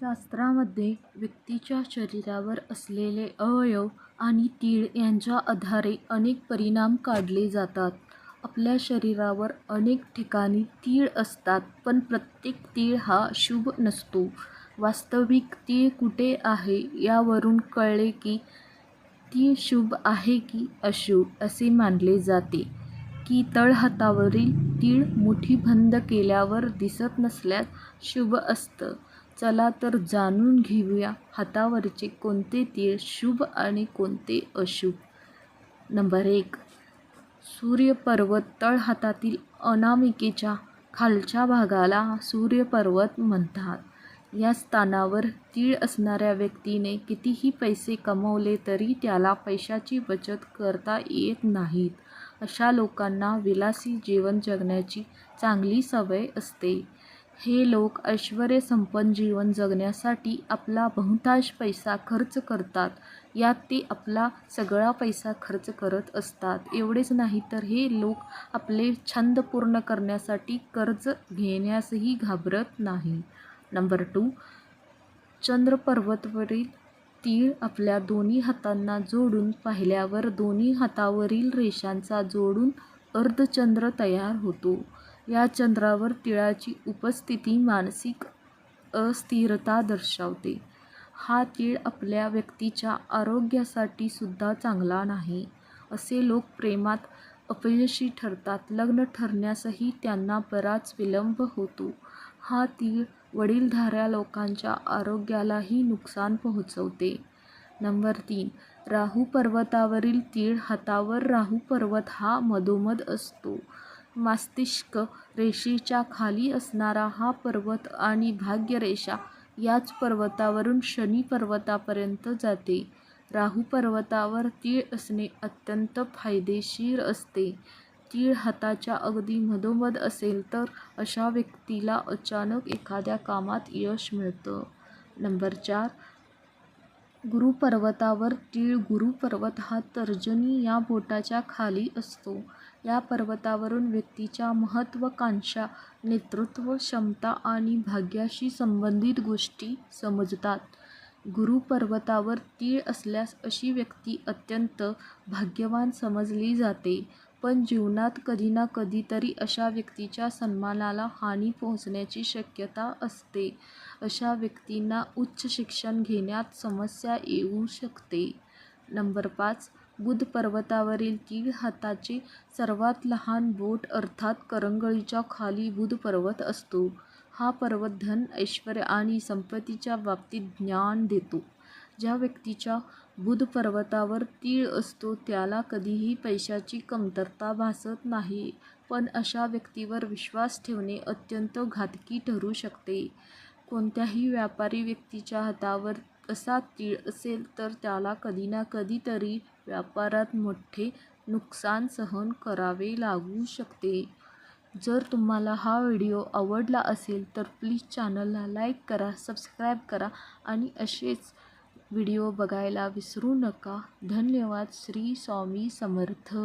शास्त्रामध्ये व्यक्तीच्या शरीरावर असलेले अवयव आणि तीळ यांच्या आधारे अनेक परिणाम काढले जातात. आपल्या शरीरावर अनेक ठिकाणी तीळ असतात पण प्रत्येक तीळ हा शुभ नसतो. वास्तविक तीळ कुठे आहे यावरून कळले की तीळ शुभ आहे की अशुभ. असे मानले जाते की तळहातावरील तीळ मोठी बंद केल्यावर दिसत नसल्यास शुभ असतं. चला तर जाणून घेऊया हातावरचे कोणते तीळ शुभ आणि कोणते अशुभ. नंबर एक. सूर्यपर्वत तळहातातील अनामिकेच्या खालच्या भागाला सूर्यपर्वत म्हणतात. या स्थानावर तीळ असणाऱ्या व्यक्तीने कितीही पैसे कमवले तरी त्याला पैशाची बचत करता येत नाहीत. अशा लोकांना विलासी जीवन जगण्याची चांगली सवय असते. हे लोक ऐश्वर्यसंपन्न जीवन जगण्यासाठी आपला बहुतांश पैसा खर्च करतात. यात ते आपला सगळा पैसा खर्च करत असतात. एवढेच नाही तर हे लोक आपले छंद पूर्ण करण्यासाठी कर्ज घेण्यासही घाबरत नाही नंबर टू. चंद्रपर्वतावरील तीळ आपल्या दोन्ही हातांना जोडून पाहिल्यावर दोन्ही हातावरील रेषांचा जोडून अर्धचंद्र तयार होतो. या चंद्रावर तिळाची उपस्थिती मानसिक अस्थिरता दर्शवते. हा तीळ आपल्या व्यक्तीच्या आरोग्यासाठी सुद्धा चांगला नाही. असे लोक प्रेमात अपयशी ठरतात. लग्न ठरण्यासही त्यांना बराच विलंब होतो. हा तीळ वडीलधाऱ्या लोकांच्या आरोग्यालाही नुकसान पोहोचवते. नंबर तीन. राहू पर्वतावरील तीळ हातावर राहू पर्वत हा मधोमध असतो. मस्तिष्क रेषेच्या खाली असणारा हा पर्वत आणि भाग्यरेषा याच पर्वतावरून शनी पर्वतापर्यंत जाते. राहू पर्वतावर तीळ असणे अत्यंत फायदेशीर असते. तीळ हाताच्या अगदी मधोमध असेल तर अशा व्यक्तीला अचानक एखाद्या कामात यश मिळतं. नंबर चार. गुरुपर्वतावर तीळ गुरुपर्वत हा तर्जनी या बोटाच्या खाली असतो. या पर्वतावरून व्यक्तीच्या महत्त्वाकांक्षा, नेतृत्व क्षमता आणि भाग्याशी संबंधित गोष्टी समजतात. गुरुपर्वतावर तीळ असल्यास अशी व्यक्ती अत्यंत भाग्यवान समजली जाते. पण जीवनात कधी ना कधीतरी अशा व्यक्तीच्या सन्मानाला हानी पोहोचण्याची शक्यता असते. अशा व्यक्तींना उच्च शिक्षण घेण्यात समस्या येऊ शकते. नंबर पाच. बुध पर्वतावरील तीळ हाताचे सर्वात लहान बोट अर्थात करंगळीच्या खाली बुध पर्वत असतो. हा पर्वत धन, ऐश्वर्य आणि संपत्तीच्या बाबतीत ज्ञान देतो. ज्या व्यक्तीच्या बुध पर्वतावर तीळ असतो त्याला कधीही पैशाची कमतरता भासत नाही. पण अशा व्यक्तीवर विश्वास ठेवणे अत्यंत घातकी ठरू शकते. कोणत्याही व्यापारी व्यक्तीच्या हातावर असा तीळ असेल तर त्याला कधी ना कधीतरी व्यापारात मोठे नुकसान सहन करावे लागू शकते. जर तुम्हाला हा व्हिडिओ आवडला असेल तर प्लीज चॅनलला लाईक करा, सबस्क्राईब करा आणि असेच व्हिडिओ बघायला विसरू नका. धन्यवाद. श्री स्वामी समर्थ.